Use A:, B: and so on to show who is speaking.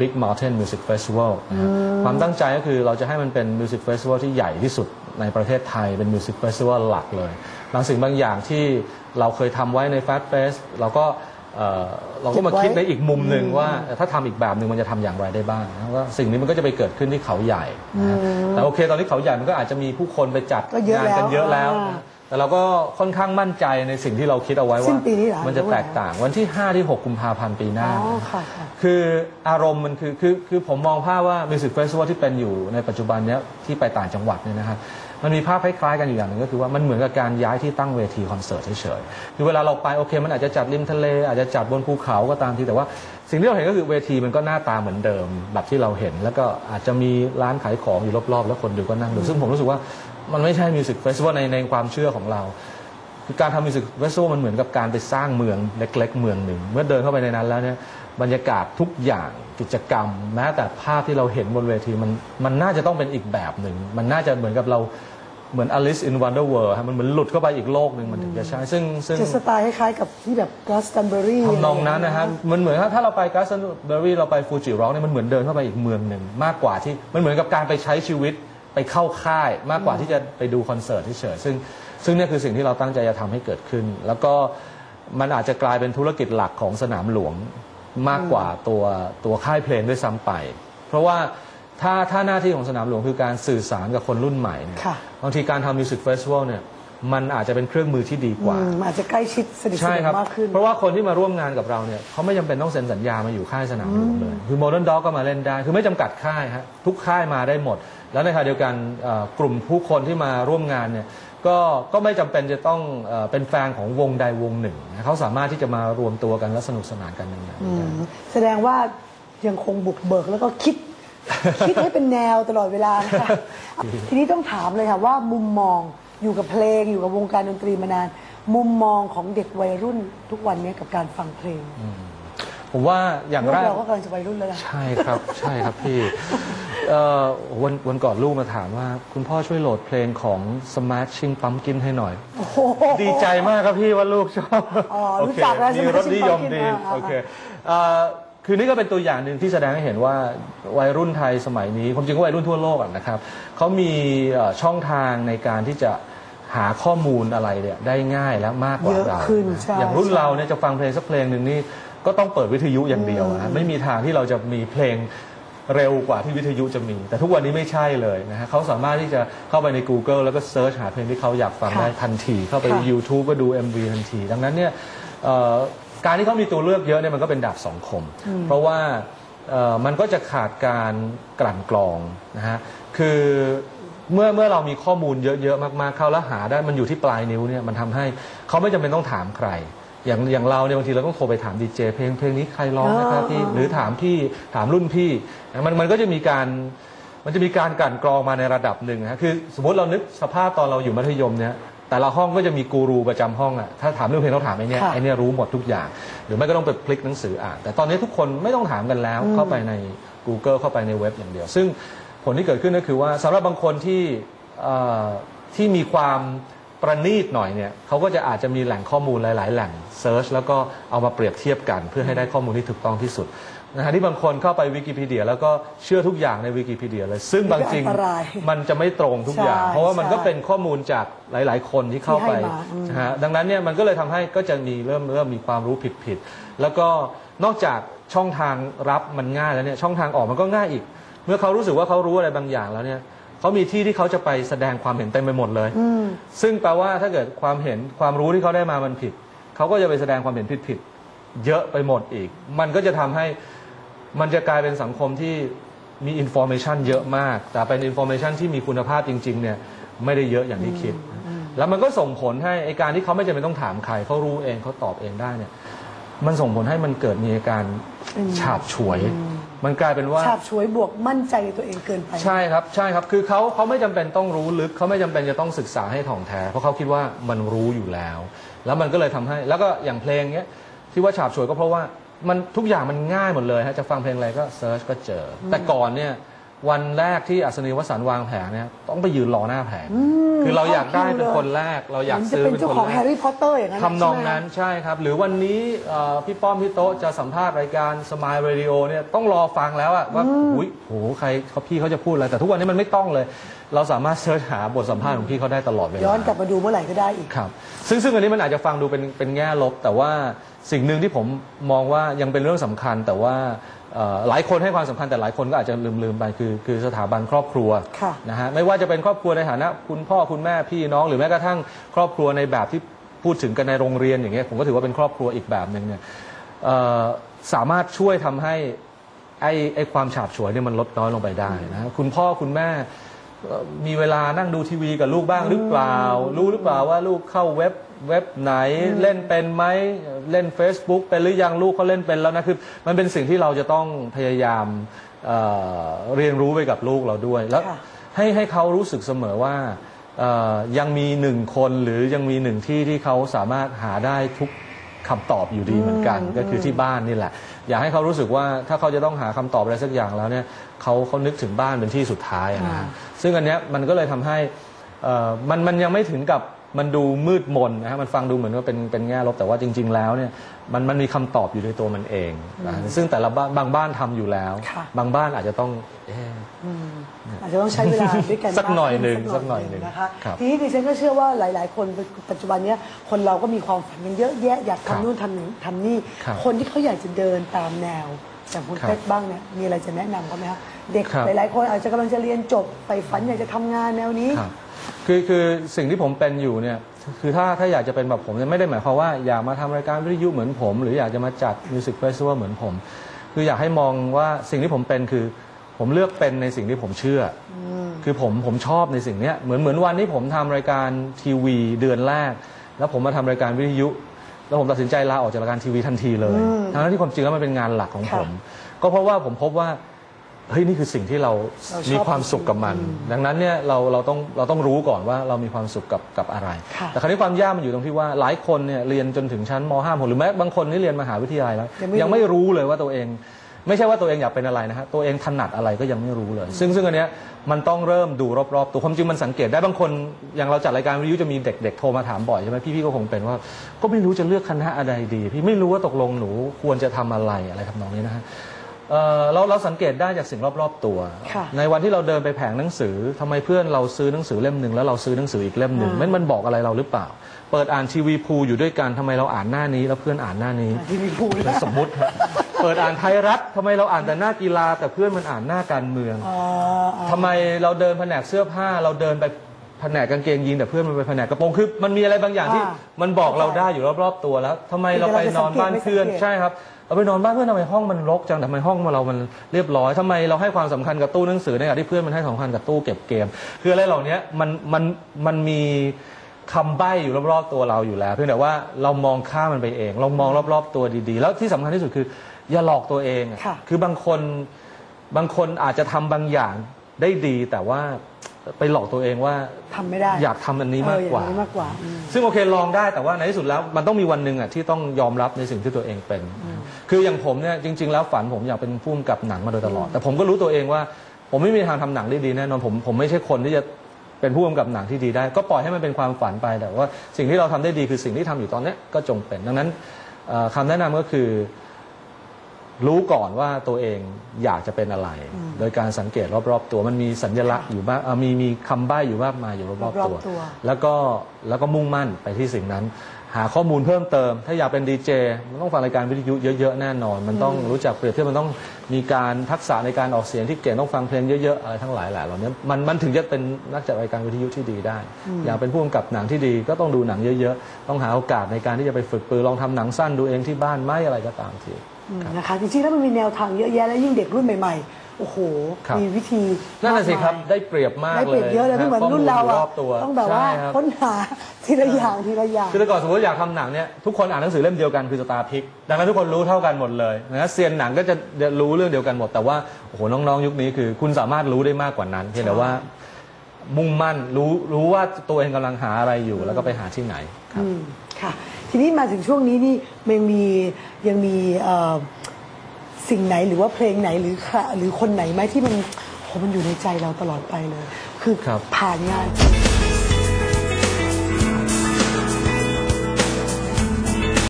A: Big Mountain Music Festival นะฮะความตั้งใจก็คือเราจะให้มันเป็น Music Festival ที่ใหญ่ที่สุดในประเทศไทยเป็น Music Festival หลักเลยบางสิ่งบางอย่างที่เราเคยทำไว้ใน Fast Fest เราก็เอ่อเราก็มาคิดในอีกมุมหนึ่งว่าถ้าทำอีกแบบหนึ่งมันจะทำอย่างไรได้บ้างนะว่าสิ่งนี้มันก็จะไปเกิดขึ้นที่เขาใหญ่นะฮะแต่โอเคตอนนี้เขาใหญ่มันก็อาจจะมีผู้คนไปจัด
B: ก็เยอะ
A: งานกันเยอะแล้ว
B: แล้ว
A: นะ แต่เราก็ค่อนข้างมั่นใจในสิ่งที่เราคิดเอาไว้
B: สิ้
A: ว่าน
B: ปีนี้เหรอ
A: มันจะแตกต่างวันที่ 5 ที่ 6 กุมภาพันธ์ปีห
B: อ๋
A: น้า
B: อค่ะค่ะ
A: คืออารมณ์มันคือคือคือผมมองภาพว่ามิวสิกเฟสติวัลที่เป็นอยู่ในปัจจุบันเนี้ยที่ไปต่างจังหวัดเนี่ยนะครับมันมีภาพคล้ายๆกันอยู่อย่างหนึ่งก็คือว่ามันเหมือนกับการย้ายที่ตั้งเวทีคอนเสิร์ตเฉยๆคือเวลาเราไปโอเค มันอาจจะจัดริมทะเลอาจจะจัดบนภูเขาก็ตามทีแต่ว่า สิ่งที่เราเห็นก็คือเวทีมันก็หน้าตาเหมือนเดิมแบบที่เราเห็น แล้วก็อาจจะมีร้านขายของอยู่รอบๆ แล้วคนดูก็นั่งดูซึ่งผมรู้สึกว่า มันไม่ใช่มิวสิกเฟสติวัลในในความเชื่อของเรา คือการทำมิวสิกเฟสติวัลมันเหมือนกับการไปสร้างเมืองเล็กๆเมืองหนึ่ง เมื่อเดินเข้าไปในนั้นแล้วเนี่ยบรรยากาศทุกอย่างกิจกรรม แม้แต่ภาพที่เราเห็นบนเวทีมันมันน่าจะต้องเป็นอีกแบบหนึ่ง มันน่าจะเหมือนกับเราเหมือน Alice in Wonderworld ฮะมันเหมือนหลุดเข้าไปอีกโลกหนึ่งมันถึงจะใช่ซึ่งซึ่ง
B: จะสไตล์คล้ายๆกับที่แบบก a สตันเบอรี่
A: ทำนองนั้นนะฮะมันเหมือนถ้าเราไปกาสเบอรี่เราไปฟูจิร็อกเนี่ยมันเหมือนเดินเข้าไปอีกเมืองหนึ่งมากกว่าที่มันเหมือนกับการไปใช้ชีวิต ไปเข้าค่ายมากกว่าที่จะไปดูคอนเสิร์ตเฉยๆซึ่งซึ่งเนี่ยคือสิ่งที่เราตั้งใจจะทำให้เกิดขึ้น แล้วก็มันอาจจะกลายเป็นธุรกิจหลักของสนามหลวงมากกว่าตัวตัวค่ายเพลงด้วยซ้ำไป เพราะว่าถ้าถ้าหน้าที่ของสนามหลวงคือการสื่อสารกับคนรุ่นใหม่เนี่ย
B: ค่ะ
A: บางทีการทำมิวสิกเฟสติวัลเนี่ย มันอาจจะเป็นเครื่องมือที่ดีกว่า
B: อืมอาจจะใกล้ชิดสนิทส
A: ใช่
B: น
A: ครับ
B: มมากขึ้น
A: เพราะว่าคนที่มาร่วมงานกับเราเนี่ยเขาไม่จำเป็นต้องเซ็นสัญญามาอยู่ค่ายสนามหลวงเลย คือโมเดิร์นด็อกก็มาเล่นได้ คือไม่จำกัดค่ายฮะทุกค่ายมาได้หมด แล้วในขณะเดียวกันเอ่อกลุ่มผู้คนที่มาร่วมงานเนี่ยก็ก็ไม่จำเป็นจะต้องเอ่อเป็นแฟนของวงใดวงหนึ่งนะเขาสามารถที่จะมารวมตัวกันและสนุกสนานกันในงาน
B: อื
A: ได้
B: มแสดงว่ายังคงบุกเบิกแล้วก็คิด คิดให้เป็นแนวตลอดเวลานะคะ ทีนี้ต้องถามเลยค่ะว่ามุมมอง อยู่กับเพลงอยู่กับวงการดนตรีมานาน มุมมองของเด็กวัยรุ่นทุกวันนี้กับการฟังเพลง
A: ผมว่าอย่าง
B: พว
A: แร
B: ก
A: ก
B: เราก็กำลังจะวัยรุ่นแล้วนะ
A: ใช่ครับใช่ครับพี่เอ่อวันวันก่อนลูกมาถามว่า คุณพ่อช่วยโหลดเพลงของ Smashing Pumpkin ให้หน่อย
B: โอ้โห
A: ดีใจมากครับพี่ว่าลูกชอบ
B: อ๋อ รู้
A: โเค
B: จักแล้ว
A: มีรสนิยม
B: Smashing
A: ดี
B: Pumpkin อ่า
A: โอเคเอ่อ คือนี่ก็เป็นตัวอย่างหนึ่งที่แสดงให้เห็นว่าวัยรุ่นไทยสมัยนี้ความจริงก็วัยรุ่นทั่วโลกอะนะครับเขามีเอ่อช่องทางในการที่จะหาข้อมูลอะไรเนี่ยได้ง่ายและมากกว่า
B: เยอะ
A: เรา
B: ขึ้น
A: นะ
B: ใช่
A: อย่างรุ่น
B: ใช่
A: เราเนี่ยจะฟังเพลงสักเพลงหนึ่งนี่ก็ต้องเปิดวิทยุอย่างเดียวนะไม่มีทางที่เราจะมีเพลงเร็วกว่าที่วิทยุจะมี แต่ทุกวันนี้ไม่ใช่เลยนะฮะเขาสามารถที่จะเข้าไปใน Google แล้วก็เซิร์ชหาเพลงที่เขาอยากฟัง
B: ค่ะ
A: ได้ทันที เข้าไป
B: ค่ะ
A: YouTube ก็ดู MV ทันที ดังนั้นเนี่ยเอ่อ การที่เขามีตัวเลือกเยอะเนี่ยมันก็เป็นดาบสองคม เพราะว่าเอ่อมันก็จะขาดการกลั่นกรองนะฮะคือเมื่อเมื่อเรามีข้อมูลเยอะๆมากๆเข้าแล้วหาได้มันอยู่ที่ปลายนิ้วเนี่ยมันทำให้เขาไม่จำเป็นต้องถามใคร อย่างอย่างเราเนี่ยบางทีเราต้องโทรไปถามดีเจเพลงเพลงนี้ใครร้องนะครับพี่
B: อ๋อ
A: หรือถามพี่ถามรุ่นพี่นะมันมันก็จะมีการมันจะมีการกลั่นกรองมาในระดับหนึ่งนะคือสมมติเรานึกสภาพตอนเราอยู่มัธยมเนี่ย แต่ละห้องก็จะมีกูรูประจำห้องอะถ้าถามเรื่องเพลงต้องถามไอ้เนี่ย
B: ค่ะ
A: ไอ้เนี่ยรู้หมดทุกอย่าง หรือไม่ก็ต้องไปพลิกหนังสืออ่านแต่ตอนนี้ทุกคนไม่ต้องถามกันแล้วเข้าไปใน Google เข้าไปในเว็บอย่างเดียว ซึ่งผลที่เกิดขึ้นก็คือว่าสำหรับบางคนที่เอ่อที่มีความ ประณีตหน่อยเนี่ยเขาก็จะอาจจะมีแหล่งข้อมูลหลาย ๆ แหล่งเซิร์ชแล้วก็เอามาเปรียบเทียบกัน เพื่อให้ได้ข้อมูลที่ถูกต้องที่สุดนะฮะที่บางคนเข้าไปวิกิพีเดีย แล้วก็เชื่อทุกอย่างในวิกิพีเดียเลย ซึ่งบางจริง
B: อันตราย
A: มันจะไม่ตรงทุกอย่าง
B: ใช่
A: เพราะว่ามันก็
B: ใช่
A: เป็นข้อมูลจากหลาย ๆ คนที่เข้าไป
B: ที่ให้มาอืม
A: นะฮะดังนั้นเนี่ยมันก็เลยทำให้ก็จะมีเริ่มเริ่มมีความรู้ผิดผิด ๆ แล้วก็นอกจากช่องทางรับมันง่ายแล้วเนี่ยช่องทางออกมันก็ง่ายอีก เมื่อเขารู้สึกว่าเขารู้อะไรบางอย่างแล้วเนี่ย เขามีที่ที่เขาจะไปแสดงความเห็นเต็มไปหมดเลย
B: อืม
A: ซึ่งแปลว่าถ้าเกิดความเห็นความรู้ที่เขาได้มามันผิด เขาก็จะไปแสดงความเห็นผิดๆเยอะไปหมดอีก มันก็จะทำให้มันจะกลายเป็นสังคมที่มีอินโฟ a t ชันเยอะมาก แต่เป็นอินโฟ a t ชันที่มีคุณภาพจริง ๆ เนี่ยไม่ได้เยอะอย่างที่คิด แล้วมันก็ส่งผลให้ไอการที่เขาไม่จำเป็นต้องถามใครเขารู้เองเขาตอบเองได้เนี่ย มันส่งผลให้มันเกิดมีอาการฉาบฉวย มันกลายเป็นว่า
B: ฉาบฉวยบวกมั่นใจในตัวเองเกินไป
A: ใช่ครับใช่ครับคือเขาเขาไม่จำเป็นต้องรู้ลึกเขาไม่จำเป็นจะต้องศึกษาให้ถ่องแท้ เพราะเขาคิดว่ามันรู้อยู่แล้ว แล้วมันก็เลยทำให้ แล้วก็อย่างเพลงเนี้ยที่ว่าฉาบฉวยก็เพราะว่ามันทุกอย่างมันง่ายหมดเลยฮะจะฟังเพลงอะไรก็เซิร์ชก็เจออแต่ก่อนเนี่ย วันแรกที่อัศนีวสันต์วางแผงเนี่ยต้องไปยืนรอหน้าแผง คือเราอยากได้เป็นคนแรก เราอยาก
B: หมืน
A: ซื้อ
B: จะเป็น
A: เป็น
B: เจ้า
A: คน
B: ของ
A: แร
B: แฮ
A: ก
B: ร์รี่พอตเตอร์อย่างนั้น
A: ทำนอง
B: ใช่ไหม
A: นั้นใช่ครับ หรือวันนี้เอ่อพี่ป้อมพี่โต๊ะจะสัมภาษณ์รายการสม l e เรดิโอเนี่ยต้องรอฟังแล้วอะว่าอุ้ยโหใครเขาพี่เขาจะพูดอะไรแต่ทุกวันนี้มันไม่ต้องเลย เราสามารถเสิร์ชหาบทสัมภาษณ์ของพี่เขาได้ตลอดเวลา
B: ย้อนกลับมาดูเมื่อไหร่ก็ได้อีก
A: ครับซึ่งซึ่งอันนี้มันอาจจะฟังดูเป็นเป็นแง่ลบ แต่ว่าสิ่งหนึ่งที่ผมมองว่ายังเป็นเรื่องสำคัญ แต่ว่าเอ่อหลายคนให้ความสำคัญแต่หลายคนก็อาจจะลืมลืมไปคือคือสถาบันครอบครัว
B: ค่ะ
A: นะฮะไม่ว่าจะเป็นครอบครัวในฐานะ คุณพ่อคุณแม่พี่น้อง หรือแม้กระทั่งครอบครัวในแบบที่พูดถึงกันในโรงเรียนอย่างเงี้ยผมก็ถือว่าเป็นครอบครัวอีกแบบหนึ่งเนี่ยเอ่อสามารถช่วยทำให้ ไอ้ไอ้ความฉาบฉวยเนี่ยมันลดน้อยลงไปได้นะฮะคุณพ่อคุณแม่เอ่อ มีเวลานั่งดูทีวีกับลูกบ้างหรือเปล่า รู้หรือเปล่าว่าลูกเข้าเว็บเว็บไหนเล่นเป็นไหมเล่น Facebook เป็นหรือยังลูกเขาเล่นเป็นแล้วนะคือมันเป็นสิ่งที่เราจะต้องพยายามเอ่อเรียนรู้ไปกับลูกเราด้วย แล้ว
B: ค่ะ
A: ให้ให้เขารู้สึกเสมอว่าเอ่อยังมีหนึ่งคนหรือยังมีหนึ่งที่ที่เขาสามารถหาได้ทุก คำตอบอยู่ดีเหมือนกันก็คือที่บ้านนี่แหละ อยากให้เขารู้สึกว่าถ้าเขาจะต้องหาคำตอบอะไรสักอย่างแล้วเนี่ยเขาเขานึกถึงบ้านเป็นที่สุดท้ายอะนะ
B: อ่า
A: ซึ่งอันเนี้ยมันก็เลยทำให้เอ่อมันมันยังไม่ถึงกับ มันดูมืดมนนะฮะมันฟังดูเหมือนว่าเป็นเป็นแง่ลบแต่ว่าจริง ๆ แล้วเนี่ยมันมันมีคำตอบอยู่ในตัวมันเองนะซึ่งแต่ละบ้านบางบ้านทำอยู่แล้ว
B: ค่ะ
A: บางบ้านอาจจะต้องเอ๊ะ
B: อาจจะต้องใช้เวลาด้วยกัน
A: สักหน่อยหนึ่ง
B: มาก
A: สักหน่อยหนึ่ง
B: นะคะ
A: ครับ
B: ทีนี้ดิฉันก็เชื่อว่าหลาย ๆ คนปัจจุบันเนี้ยคนเราก็มีความฝันกันเยอะแยะอยาก
A: ครับ
B: ทำนู่นทำนี่ทำนี่
A: ครับ
B: คนที่เขาอยากจะเดินตามแนว อย่างคุณ
A: ครับ
B: เป๊กบ้างเนี่ยมีอะไรจะแนะนำเขาไหมคะเด็ก
A: ครับ
B: หลายๆคนอาจจะกำลังจะเรียนจบไปฝันอยากจะทำงานแนวนี้
A: ครับคือคือสิ่งที่ผมเป็นอยู่เนี่ยคือถ้าถ้าอยากจะเป็นแบบผมเนี่ยไม่ได้หมายความว่าอยากมาทำรายการวิทยุเหมือนผม หรืออยากจะมาจัดมิวสิกเฟสติวัลเหมือนผม คืออยากให้มองว่าสิ่งที่ผมเป็นคือผมเลือกเป็นในสิ่งที่ผมเชื่ออคือผมผมชอบในสิ่งเนี้ยเหมือนเหมือนวันที่ผมทำรายการทีวีเดือนแรก แล้วผมมาทำรายการวิทยุ แล้วผมตัดสินใจลาออกจากรายการทีวีทันทีเลย ทั้งที่ความจริงแล้วมันเป็นงานหลักของ
B: ค่ะ
A: ผม ก็เพราะว่าผมพบว่าเฮ้ยนี่คือสิ่งที่เรา
B: เราชอบ
A: มีความสุขกับมัน ดังนั้นเนี่ยเราเราต้องเราต้องรู้ก่อนว่าเรามีความสุขกับกับอะไร
B: ค่ะ
A: แต่คราวนี้ความยากมันอยู่ตรงที่ว่าหลายคนเนี่ยเรียนจนถึงชั้นม .5 หรือแม้บางคนนี่เรียนมหาวิทยาลัยแล้ว
B: ยังไม่รู้
A: ยังไม่รู้เลยว่าตัวเอง ไม่ใช่ว่าตัวเองอยากเป็นอะไรนะฮะตัวเองถนัดอะไรก็ยังไม่รู้เลย ซึ่งซึ่งอันเนี้ยมันต้องเริ่มดูรอบๆ ตัวความจริงมันสังเกตได้บางคนอย่างเราจัดรายการวิทยุจะมีเด็กๆโทรมาถามบ่อยใช่ไหมพี่ๆก็คงเป็นว่า ก็ไม่รู้จะเลือกคณะอะไรดี พี่ไม่รู้ว่าตกลงหนูควรจะทำอะไรอะไรทำนองนี้นะฮะเอ่อเราเราสังเกตได้จากสิ่งรอบๆตัว
B: ค่ะ
A: ในวันที่เราเดินไปแผงหนังสือทำไมเพื่อนเราซื้อหนังสือเล่มหนึ่งแล้วเราซื้อหนังสืออีกเล่มหนึ่ง
B: อ่า
A: มันมันบอกอะไรเราหรือเปล่า เปิดอ่านทีวีพูลอยู่ด้วยกันทำไมเราอ่านหน้านี้แล้วเพื่อนอ่านหน้านี้
B: ที่มีพูด
A: สมมุติฮะ เปิดอ่านไทยรัฐทำไมเราอ่านแต่หน้ากีฬาแต่เพื่อนมันอ่านหน้าการเมือง
B: อ่าอ่า
A: ทำไมเราเดินแผนกเสื้อผ้า เราเดินไปแผนกกางเกงยีนแต่เพื่อนมันไปแผนกกระโปรงคือมันมีอะไรบางอย่างที่
B: อ่า
A: มันบอกเราได้อยู่รอบๆตัวแล้วทำไมเราไปนอนบ้านเพื่อน
B: ไม่สังเกต
A: ใช่ครับเราไปนอนบ้านเพื่อนทำไมห้องมันรกจังทำไมห้องเรามันเรียบร้อยทำไมเราให้ความสำคัญกับตู้หนังสือในขณะที่เพื่อนมันให้สำคัญกับตู้เก็บเกม คืออะไรเหล่านี้มันมันมันมีคำใบ้อยู่รอบๆตัวเราอยู่แล้ว เพียงแต่ว่าเรามองข้ามมันไปเอง เรามองรอบๆตัวดีๆ แล้วที่สำคัญที่สุดคือ อย่าหลอกตัวเองอะ
B: ค่ะ
A: คือบางคนบางคนอาจจะทำบางอย่างได้ดี แต่ว่าไปหลอกตัวเองว่า
B: ทำไม่ได้
A: อยากทำอันนี้มากกว่า
B: เอออย่งนี้มากกว่าอืม
A: ซึ่งโอเคลองได้แต่ว่าในที่สุดแล้วมันต้องมีวันหนึ่งอะที่ต้องยอมรับในสิ่งที่ตัวเองเป็น คืออย่างผมเนี่ยจริง ๆ แล้วฝันผมอยากเป็นผู้กำกับหนังมาโดยตลอด แต่ผมก็รู้ตัวเองว่า ผมไม่มีทางทำหนังได้ดีแน่นอนผมผมไม่ใช่คนที่จะเป็นผู้กำกับหนังที่ดีได้ ก็ปล่อยให้มันเป็นความฝันไปแต่ว่าสิ่งที่เราทำได้ดีคือสิ่งที่ทำอยู่ตอนเนี้ยก็จงเป็น ดังนั้นเอ่อคำแนะนำก็คือ รู้ก่อนว่าตัวเองอยากจะเป็นอะไร โดยการสังเกตรอบๆตัวมันมีสัญลักษณ์อยู่บ้างเอ่อมีมีคำใบ้อยู่มากมายอยู่รอบๆตัว
B: รอบๆตัว
A: แล้วก็แล้วก็มุ่งมั่นไปที่สิ่งนั้น หาข้อมูลเพิ่มเติม ถ้าอยากเป็นดีเจมันต้องฟังรายการวิทยุเยอะๆแน่นอน มันต้องรู้จักเปรียบเทียบมันต้องมีการทักษะในการออกเสียงที่เก่งต้องฟังเพลงเยอะๆอะไรทั้งหลายแหละเหล่านี้มันมันถึงจะเป็นนักจัดรายการวิทยุที่ดีได้ อยากเป็นผู้กำกับหนังที่ดีก็ต้องดูหนังเยอะๆ ต้องหาโอกาสในการที่จะไปฝึกปือลองทำหนังสั้นดูเองที่บ้านไหมอะไรก็ตามที
B: อืม นะคะจริงๆแล้วมันมีแนวทางเยอะแยะแล้วยิ่งเด็กรุ่นใหม่ๆ โอ้โห
A: ครับ
B: มีวิธี
A: นั่นแหะสิครับ
B: มากมาย
A: ได้เปรียบมาก
B: ได้
A: เลย
B: เปรียบเยอะเลยไม่เหมือนรุ่นเรา
A: ข้มูลยู่
B: อะ
A: รอบตัว
B: ต้องแบบว่า
A: ใช่ครับ
B: ค้นหาทีละอย่างทีละอย่าง
A: คือแต่ก่อนสมมติอยากทำหนังเนี่ยทุกคนอ่านหนังสือเล่มเดียวกันคือสตาร์พิกดังนั้นทุกคนรู้เท่ากันหมดเลยนะเซียนหนังก็จะรู้เรื่องเดียวกันหมด แต่ว่าโอ้โหน้องๆ ยุคนี้คือ คุณสามารถรู้ได้มากกว่านั้นเพียงแต่ว่า มุ่งมั่นรู้รู้ว่าตัวเองกำลังหาอะไรอยู่ แล้วก็ไปหาที่ไหนครับ
B: อืมค่ะ ทีนี้มาถึงช่วงนี้นี่มันมียังมีเอ่อสิ่งไหนหรือว่าเพลงไหนหรือค่ะหรือคนไหนไหมที่มันโหมันอยู่ในใจเราตลอดไปเลย คือ
A: ครับ
B: ผ่านงาน